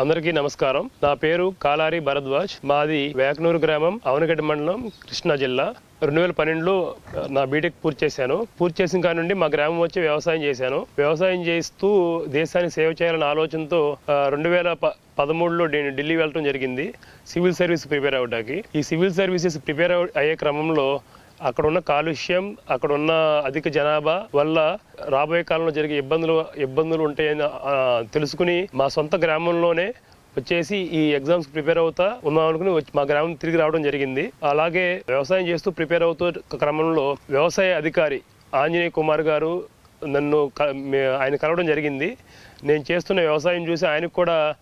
అందరికీ నమస్కారం. నా పేరు కాలారి భరద్వాజ్. మాది వేకనూరు గ్రామం అవనగడ్డ మండలం కృష్ణా జిల్లా. రెండు వేల పన్నెండులో నా బీటెక్ పూర్తి చేశాను. పూర్తి చేసిన కాడి నుండి మా గ్రామం వచ్చి వ్యవసాయం చేశాను. వ్యవసాయం చేస్తూ దేశానికి సేవ చేయాలన్న ఆలోచనతో రెండు వేల ప పదమూడులో నేను ఢిల్లీ వెళ్ళడం జరిగింది. సివిల్ సర్వీస్ ప్రిపేర్ అవ్వడానికి ఈ సివిల్ సర్వీసెస్ ప్రిపేర్ అయ్యే క్రమంలో అక్కడ ఉన్న కాలుష్యం అక్కడ ఉన్న అధిక జనాభా వల్ల రాబోయే కాలంలో జరిగే ఇబ్బందులు ఇబ్బందులు ఉంటాయని తెలుసుకుని మా సొంత గ్రామంలోనే వచ్చేసి ఈ ఎగ్జామ్స్ ప్రిపేర్ అవుతా ఉన్నాం అనుకుని వచ్చి మా గ్రామం తిరిగి రావడం జరిగింది. అలాగే వ్యవసాయం చేస్తూ ప్రిపేర్ అవుతూ క్రమంలో వ్యవసాయ అధికారి ఆంజనేయ కుమార్ గారు నన్ను క- ఆయన కలవడం జరిగింది. నేను చేస్తున్న వ్యవసాయం చూసి ఆయనకు కూడా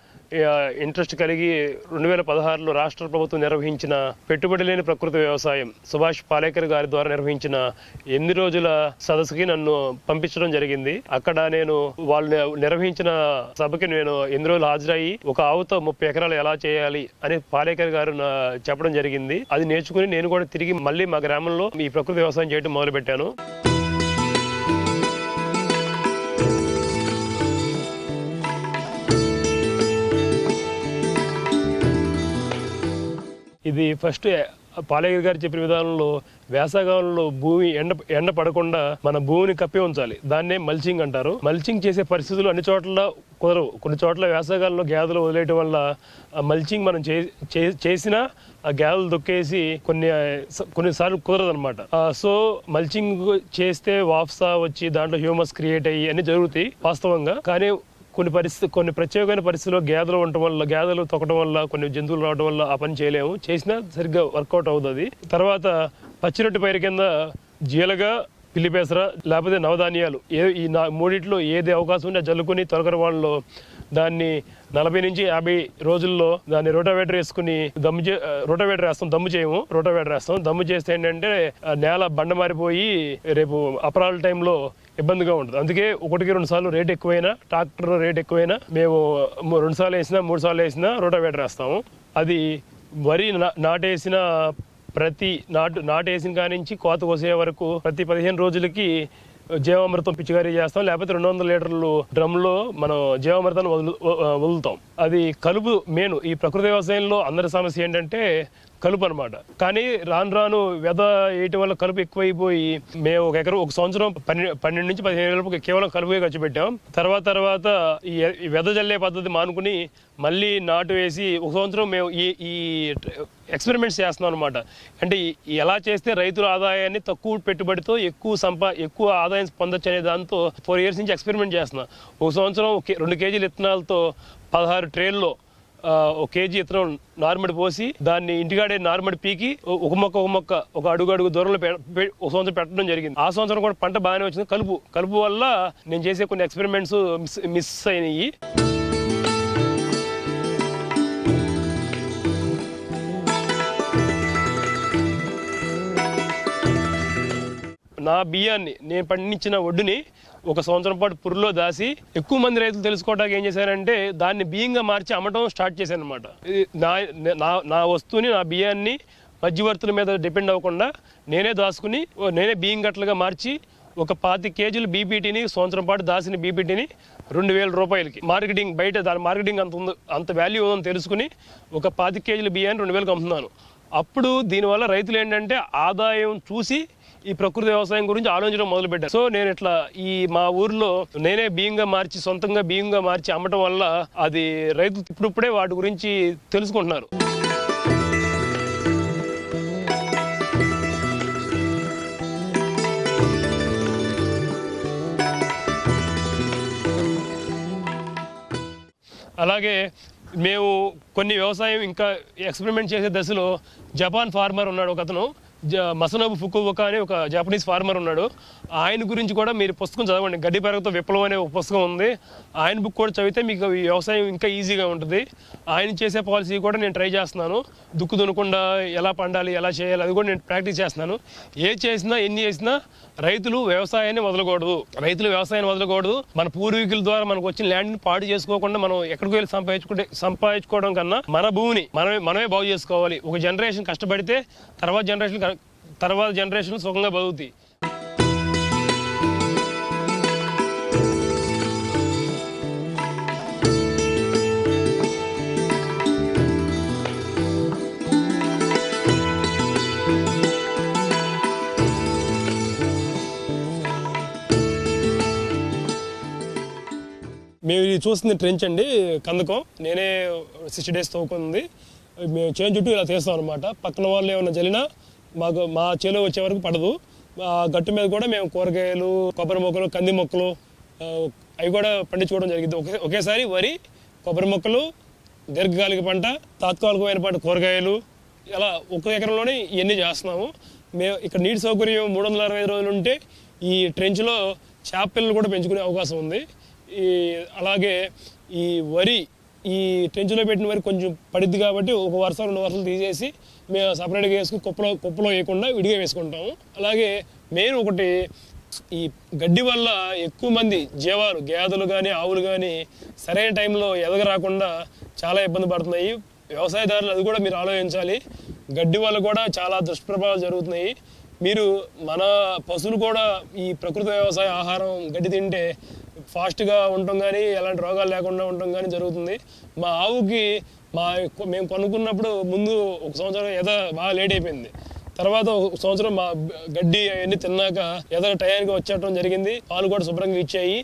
ఇంట్రెస్ట్ కలిగి రెండు వేల పదహారులో రాష్ట్ర ప్రభుత్వం నిర్వహించిన పెట్టుబడి లేని ప్రకృతి వ్యవసాయం సుభాష్ పాలేకర్ గారి ద్వారా నిర్వహించిన ఎన్ని రోజుల సదస్సుకి నన్ను పంపించడం జరిగింది. అక్కడ నేను వాళ్ళు నిర్వహించిన సభకి నేను ఎన్ని రోజులు హాజరయ్యి ఒక ఆవుతో ముప్పై ఎకరాలు ఎలా చేయాలి అని పాలేకర్ గారు చెప్పడం జరిగింది. అది నేర్చుకుని నేను కూడా తిరిగి మళ్ళీ మా గ్రామంలో ఈ ప్రకృతి వ్యవసాయం చేయడం మొదలుపెట్టాను. ఇది ఫస్ట్ పాలేగిరి గారు చెప్పిన విధానంలో వేసవకాలంలో భూమి ఎండ ఎండ పడకుండా మన భూమిని కప్పి ఉంచాలి. దాన్నే మల్చింగ్ అంటారు. మల్చింగ్ చేసే పరిస్థితులు అన్ని చోట్ల కుదరవు. కొన్ని చోట్ల వేసవకాలంలో గ్యాదలు వదిలేయటం వల్ల ఆ మల్చింగ్ మనం చే- చే- చేసినా ఆ గ్యాదలు దొక్కేసి కొన్ని కొన్నిసార్లు కుదరదు అనమాట సో మల్చింగ్ చేస్తే వాఫ్సా వచ్చి దాంట్లో హ్యూమస్ క్రియేట్ అయ్యి అన్ని జరుగుతాయి వాస్తవంగా. కానీ కొన్ని పరిస్థితి కొన్ని ప్రత్యేకమైన పరిస్థితుల్లో గేదెలు ఉండటం వల్ల గేదెలు తొక్కడం వల్ల కొన్ని జంతువులు రావడం వల్ల ఆ పని చేయలేము. చేసినా సరిగ్గా వర్కౌట్ అవుతుంది. తర్వాత పచ్చిరొట్టి పైరు కింద జీలగా పిల్లిపేసర లేకపోతే నవధాన్యాలు. ఏ ఈ నా మూడిట్లో ఏది అవకాశం ఉంటే జల్లుకొని తొలగర వాళ్ళు దాన్ని నలభై నుంచి యాభై రోజుల్లో దాన్ని రోటావేటర్ వేసుకుని దమ్ము చే రోటావేటర్ వేస్తాం దమ్ము చేయము రోటావేటర్ వేస్తాం. దమ్ము చేస్తే ఏంటంటే నేల బండ మారిపోయి రేపు అపరాల టైంలో ఇబ్బందిగా ఉంటుంది. అందుకే ఒకటికి రెండు సార్లు రేట్ ఎక్కువైనా ట్రాక్టర్ రేట్ ఎక్కువైనా మేము రెండు సార్లు వేసినా మూడు సార్లు వేసినా రోటావేటర్ వేస్తాము. అది వరి నా- నాటేసిన ప్రతి నాటు నాటేసిన కాడి నుంచి కోత కోసే వరకు ప్రతి పదిహేను రోజులకి జీవామృతం పిచికారీ చేస్తాం. లేకపోతే రెండు వందల లీటర్లు డ్రమ్లో మనం జీవామృతాన్ని వదులు వదులుతాం. అది కలుపు మేను ఈ ప్రకృతి వ్యవసాయంలో అందరి సమస్య ఏంటంటే కలుపు అనమాట కానీ రాను రాను వెద వేయటం వల్ల కలుపు ఎక్కువైపోయి మేము ఒక ఎకరం ఒక సంవత్సరం పన్నెండు పన్నెండు నుంచి పదిహేను వేలకు కేవలం కలుపుకే ఖర్చు పెట్టాం. తర్వాత తర్వాత ఈ వెద జల్లే పద్ధతి మానుకుని మళ్ళీ నాటు వేసి ఒక సంవత్సరం మేము ఈ ఈ ఎక్స్పెరిమెంట్స్ చేస్తున్నాం అనమాట అంటే ఎలా చేస్తే రైతుల ఆదాయాన్ని తక్కువ పెట్టుబడితో ఎక్కువ సంపా ఎక్కువ ఆదాయం పొందొచ్చు అనే దాంతో ఫోర్ ఇయర్స్ నుంచి ఎక్స్పెరిమెంట్ చేస్తున్నాం. ఒక సంవత్సరం రెండు కేజీల విత్తనాలతో పదహారు ట్రేల్లో ఒక కేజీ ఇతరం నార్మడి పోసి దాన్ని ఇంటికాడే నార్మడి పీకి ఒక మొక్క ఒక మొక్క ఒక అడుగు అడుగు దూరంలో పె- ఒక సంవత్సరం పెట్టడం జరిగింది. ఆ సంవత్సరం కూడా పంట బాగానే వచ్చింది. కలుపు కలుపు వల్ల నేను చేసే కొన్ని ఎక్స్పెరిమెంట్స్ మిస్ మిస్ అయినాయి. నా బియ్యాన్ని నేను పండించిన ఒడ్డుని ఒక సంవత్సరం పాటు పురులో దాసి ఎక్కువ మంది రైతులు తెలుసుకోవడానికి ఏం చేశారంటే దాన్ని బియ్యంగా మార్చి అమ్మటం స్టార్ట్ చేశాను అనమాట నా నా- నా వస్తువుని నా బియ్యాన్ని మధ్యవర్తుల మీద డిపెండ్ అవ్వకుండా నేనే దాచుకుని ఓ నేనే బియ్యం గట్లుగా మార్చి ఒక పాతి కేజీలు బీపీటీని సంవత్సరం పాటు దాసిన బీపీటీని రెండు వేల రూపాయలకి మార్కెటింగ్ బయట దాని మార్కెటింగ్ అంత ఉంది అంత వాల్యూ ఉందని తెలుసుకుని ఒక పాతి కేజీల బియ్యాన్ని రెండు వేలకు అమ్ముతున్నాను. అప్పుడు దీనివల్ల రైతులు ఏంటంటే ఆదాయం చూసి ఈ ప్రకృతి వ్యవసాయం గురించి ఆలోచించడం మొదలుపెట్టారు. సో నేను ఇట్లా ఈ మా ఊర్లో నేనే బియ్యంగా మార్చి సొంతంగా బియ్యంగా మార్చి అమ్మటం వల్ల అది రైతులు ఇప్పుడిప్పుడే వాటి గురించి తెలుసుకుంటున్నారు. అలాగే మేము కొన్ని వ్యవసాయం ఇంకా ఎక్స్పెరిమెంట్ చేసే దశలో జపాన్ ఫార్మర్ ఉన్నాడు ఒక అతను మసనోబు ఫుకువక అనే ఒక జపనీస్ ఫార్మర్ ఉన్నాడు. ఆయన గురించి కూడా మీరు పుస్తకం చదవండి. గడ్డి పెరగతో విప్లవం అనే ఒక పుస్తకం ఉంది. ఆయన బుక్ కూడా చదివితే మీకు వ్యవసాయం ఇంకా ఈజీగా ఉంటుంది. ఆయన చేసే పాలసీ కూడా నేను ట్రై చేస్తున్నాను. దుక్కు దునకుండా ఎలా పండాలి ఎలా చేయాలి అది కూడా నేను ప్రాక్టీస్ చేస్తున్నాను. ఏ చేసినా ఎన్ని చేసినా రైతులు వ్యవసాయాన్ని వదలకూడదు. రైతులు వ్యవసాయాన్ని వదలకూడదు. మన పూర్వీకుల ద్వారా మనకు వచ్చిన ల్యాండ్ని పాడు చేసుకోకుండా మనం ఎక్కడికి వెళ్ళి సంపాదించుకుంటే సంపాదించుకోవడం కన్నా మన భూమిని మనమే మనమే బాగు చేసుకోవాలి. ఒక జనరేషన్ కష్టపడితే తర్వాత జనరేషన్ తర్వాత జనరేషన్ సుఖంగా బతుకుతాయి. మేము ఇది చూస్తుంది ట్రెంచ్ అండి కందకం. నేనే సిక్స్టీ డేస్ తోకుంది మేము చేను చుట్టూ ఇలా తీస్తాం అనమాట పక్కన వాళ్ళు ఏమైనా జల్లినా మాకు మా చేలో వచ్చే వరకు పడదు. గట్టు మీద కూడా మేము కూరగాయలు కొబ్బరి మొక్కలు కంది మొక్కలు అవి కూడా పండించుకోవడం జరిగింది. ఒకే ఒకేసారి వరి కొబ్బరి మొక్కలు దీర్ఘకాలిక పంట తాత్కాలికమైన పంట కూరగాయలు ఇలా ఒక ఎకరంలోనే ఇవన్నీ చేస్తున్నాము. మేము ఇక్కడ నీటి సౌకర్యం మూడు వందల అరవై ఐదు రోజులు ఉంటే ఈ ట్రెంచ్లో చేప పిల్లలు కూడా పెంచుకునే అవకాశం ఉంది. ఈ అలాగే ఈ వరి ఈ ట్రెంచ్లో పెట్టిన వరి కొంచెం పడిద్ది కాబట్టి ఒక వరుస రెండు వరుసలు తీసేసి మేము సపరేట్గా వేసుకుని కుప్పలో కుప్పలో వేయకుండా విడిగా వేసుకుంటాము. అలాగే మెయిన్ ఒకటి ఈ గడ్డి వల్ల ఎక్కువ మంది జీవాలు గేదెలు కానీ ఆవులు కానీ సరైన టైంలో ఎదగ రాకుండా చాలా ఇబ్బంది పడుతున్నాయి. వ్యవసాయదారులు అది కూడా మీరు ఆలోచించాలి. గడ్డి వల్ల కూడా చాలా దుష్ప్రభావాలు జరుగుతున్నాయి. మీరు మన పశువులు కూడా ఈ ప్రకృతి వ్యవసాయ ఆహారం గడ్డి తింటే ఫాస్ట్గా ఉండటం కానీ ఎలాంటి రోగాలు లేకుండా ఉండటం కానీ జరుగుతుంది. మా ఆవుకి మా మేము కొనుక్కున్నప్పుడు ముందు ఒక సంవత్సరం ఎద బాగా లేట్ అయిపోయింది. తర్వాత ఒక సంవత్సరం మా గడ్డి అవన్నీ తిన్నాక ఎదో టయానికి వచ్చేయటం జరిగింది. పాలు కూడా శుభ్రంగా ఇచ్చాయి.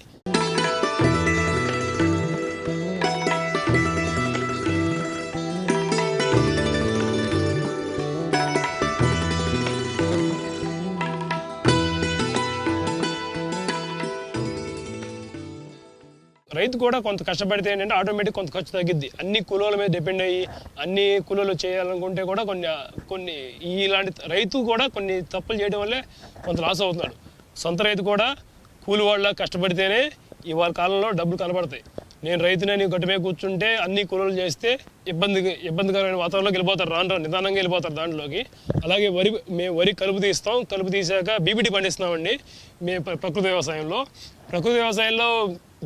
రైతు కూడా కొంత కష్టపడితే ఏంటంటే ఆటోమేటిక్ కొంత ఖర్చు తగ్గిద్ది. అన్ని కులాల మీద డిపెండ్ అయ్యి అన్ని కులాలు చేయాలనుకుంటే కూడా కొన్ని కొన్ని ఇలాంటి రైతు కూడా కొన్ని తప్పులు చేయడం వల్లే కొంత లాస్ అవుతున్నాడు. సొంత రైతు కూడా కూలి వాళ్ళ కష్టపడితేనే ఇవాళ కాలంలో డబ్బులు కనబడతాయి. నేను రైతునని గట్టు కూర్చుంటే అన్ని కులాలు చేస్తే ఇబ్బంది ఇబ్బందికరమైన వాతావరణంలోకి వెళ్ళిపోతారు. రాను రాను నిదానంగా వెళ్ళిపోతారు దాంట్లోకి. అలాగే వరి మేము వరి కలుపు తీస్తాం. కలుపు తీసాక బీబీటీ పండిస్తామండి మేము ప్రకృతి వ్యవసాయంలో. ప్రకృతి వ్యవసాయంలో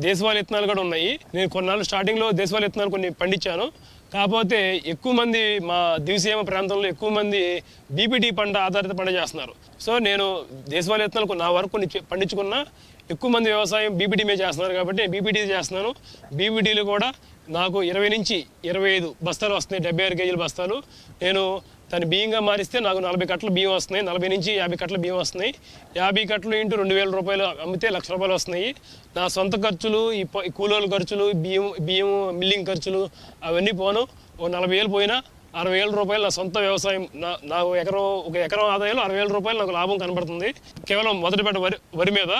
దేశవాళీ విత్తనాలు కూడా ఉన్నాయి. నేను కొన్నాళ్ళు స్టార్టింగ్లో దేశవాళీ విత్తనాలు కొన్ని పండించాను. కాకపోతే ఎక్కువ మంది మా దివిసీమ ప్రాంతంలో ఎక్కువ మంది బీపీటీ పంట ఆధారిత పంట చేస్తున్నారు. సో నేను దేశవాళీ విత్తనాలు నా వరకు కొన్ని పండించుకున్నా ఎక్కువ మంది వ్యవసాయం బీపీటీ మీద చేస్తున్నారు కాబట్టి నేను బీపీటీ చేస్తున్నాను. బీపీటీలు కూడా నాకు ఇరవై నుంచి ఇరవై ఐదు బస్తాలు వస్తున్నాయి డెబ్బై ఆరు కేజీల బస్తాలు. నేను దాన్ని బియ్యంగా మారిస్తే నాకు నలభై కట్టలు బియ్యం వస్తున్నాయి. నలభై నుంచి యాభై కట్టల బియ్యం వస్తున్నాయి. యాభై కట్టలు ఇంటూ రెండు వేల రూపాయలు అమ్మితే లక్ష రూపాయలు వస్తున్నాయి. నా సొంత ఖర్చులు ఈ కూలోల ఖర్చులు బియ్యం బియ్యం మిల్లింగ్ ఖర్చులు అవన్నీ పోను. ఓ నలభై వేలు పోయినా అరవై వేల రూపాయలు నా సొంత వ్యవసాయం నా నాకు ఎకరం ఒక ఎకరం ఆదాయంలో అరవై వేల రూపాయలు నాకు లాభం కనబడుతుంది. కేవలం మొదటి పంట వరి వరి మీద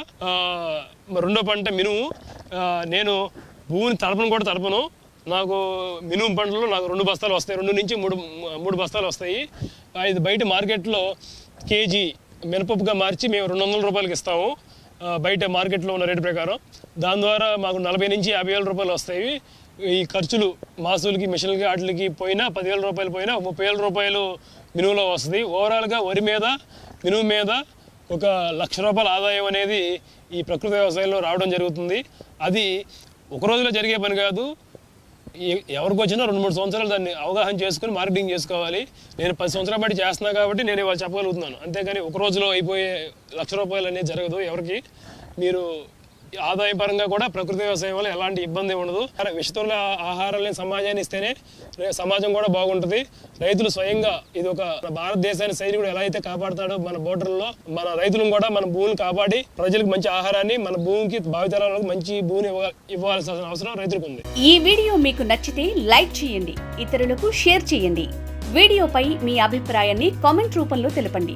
రెండో పంట మినుము నేను భూమిని తడపను కూడా తడపను. నాకు మినిమం పంటలు నాకు రెండు బస్తాలు వస్తాయి. రెండు నుంచి మూడు మూడు బస్తాలు వస్తాయి. ఇది బయట మార్కెట్లో కేజీ మినపప్పుగా మార్చి మేము రెండు వందల రూపాయలకి ఇస్తాము. బయట మార్కెట్లో ఉన్న రేటు ప్రకారం. దాని ద్వారా మాకు నలభై నుంచి యాభై వేల రూపాయలు వస్తాయి. ఈ ఖర్చులు మాసులకి మిషన్లకి వాటికి పోయినా పదివేల రూపాయలు పోయినా ముప్పై వేల రూపాయలు మినుములో వస్తుంది. ఓవరాల్గా వరి మీద మినుము మీద ఒక లక్ష రూపాయల ఆదాయం అనేది ఈ ప్రకృతి వ్యవసాయంలో రావడం జరుగుతుంది. అది ఒక రోజులో జరిగే పని కాదు. ఎవరికి వచ్చినా రెండు మూడు సంవత్సరాలు దాన్ని అవగాహన చేసుకుని మార్కెటింగ్ చేసుకోవాలి. నేను పది సంవత్సరాల బట్టి చేస్తున్నా కాబట్టి నేను ఇవాళ చెప్పగలుగుతున్నాను. అంతేగాని ఒక రోజులో అయిపోయే లక్ష రూపాయలు అనేది జరగదు ఎవరికి. మీరు ఆదాయ పరంగా కూడా ప్రకృతి వ్యవసాయం వల్ల ఎలాంటి ఇబ్బంది ఉండదు. విషతుల ఆహారాలని సమాజాన్ని ఇస్తేనే సమాజం కూడా బాగుంటుంది. రైతులు స్వయంగా ఇది ఒక భారతదేశాన్ని సైనికుడు ఎలా అయితే కాపాడుతాడో మన బోర్డర్లో మన రైతులను కూడా మన భూమిని కాపాడి ప్రజలకు మంచి ఆహారాన్ని మన భూమికి భావితరాలకు మంచి భూమిని ఇవ్వాల్సిన అవసరం రైతులకు ఉంది ఈ వీడియో మీకు నచ్చితే లైక్ చేయండి ఇతరులకు షేర్ చేయండి. వీడియోపై మీ అభిప్రాయాన్ని కామెంట్ రూపంలో తెలపండి.